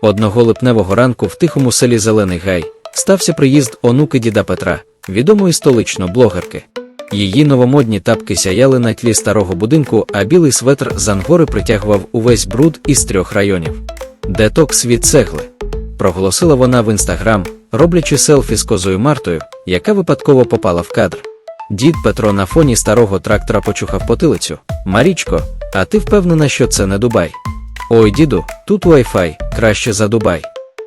Одного липневого ранку в тихому селі Зелений Гай стався приїзд онуки діда Петра, відомої столичної блогерки. Її новомодні тапки сяяли на тлі старого будинку, а білий светр з ангори притягував увесь бруд із трьох районів. Детокс від цегли. Проголосила вона в інстаграм, роблячи селфі з козою Мартою, яка випадково попала в кадр. Дід Петро на фоні старого трактора почухав потилицю. Марічко, а ти впевнена, що це не Дубай? Ой, діду, тут Wi-Fi, краще за Дубай.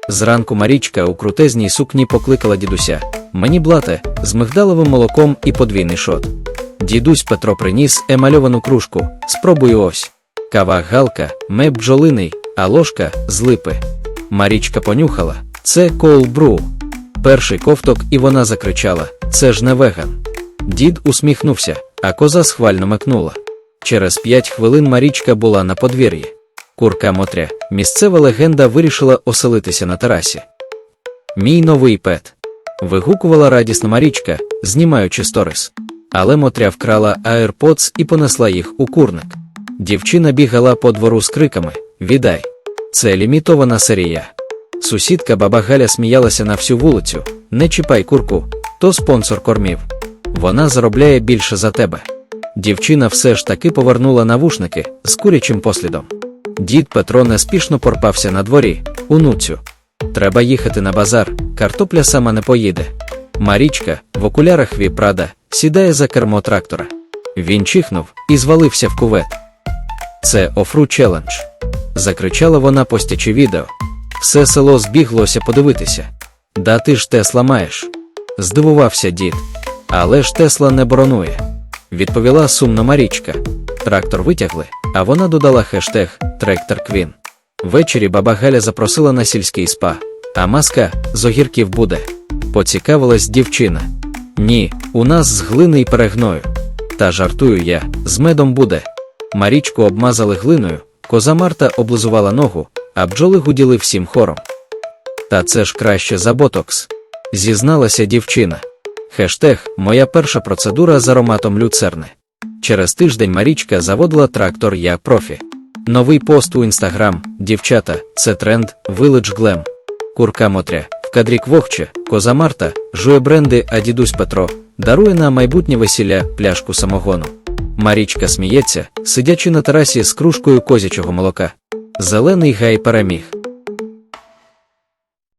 Зранку Марічка у крутезній сукні покликала дідуся. Мені блате, з мигдаловим молоком і подвійний шот. Дідусь Петро приніс емальовану кружку. Спробуй ось. Кава галка, мед бджолиний, а ложка з липи. Марічка понюхала. Це коул бру. Перший ковток, і вона закричала: Це ж не веган. Дід усміхнувся, а коза схвально мекнула. Через п'ять хвилин Марічка була на подвір'ї. Курка Мотря, місцева легенда вирішила оселитися на терасі. Мій новий пет. Вигукувала радісно Марічка, знімаючи сторис. Але Мотря вкрала AirPods і понесла їх у курник. Дівчина бігала по двору з криками: Віддай! Це лімітована серія. Сусідка баба Галя сміялася на всю вулицю: Не чіпай курку, то спонсор кормів. Вона заробляє більше за тебе. Дівчина все ж таки повернула навушники з курячим послідом. Дід Петро неспішно порпався на дворі, унуцю. Треба їхати на базар, картопля сама не поїде. Марічка, в окулярах віпрада, сідає за кермо трактора. Він чихнув і звалився в кувет. Це офру челендж. Закричала вона постячи відео. Все село збіглося подивитися. Да ти ж Тесла маєш. Здивувався дід. Але ж Тесла не боронує. Відповіла сумно Марічка. Трактор витягли, а вона додала хештег Тректор Квін. Ввечері баба Галя запросила на сільський спа, а маска з огірків буде. Поцікавилась дівчина. Ні, у нас з глини й перегною. Та жартую я, з медом буде. Марічку обмазали глиною, коза Марта облизувала ногу, а бджоли гуділи всім хором. Та це ж краще за ботокс. Зізналася дівчина. Хештег Моя перша процедура з ароматом люцерни. Через тиждень Марічка заводила трактор Я профі. Новий пост у інстаграм, дівчата, це тренд, Village Glam. Курка Мотря, в кадрі Квохче, коза Марта, жує бренди, а дідусь Петро дарує на майбутнє весілля пляшку самогону. Марічка сміється, сидячи на терасі з кружкою козячого молока. Зелений гай переміг.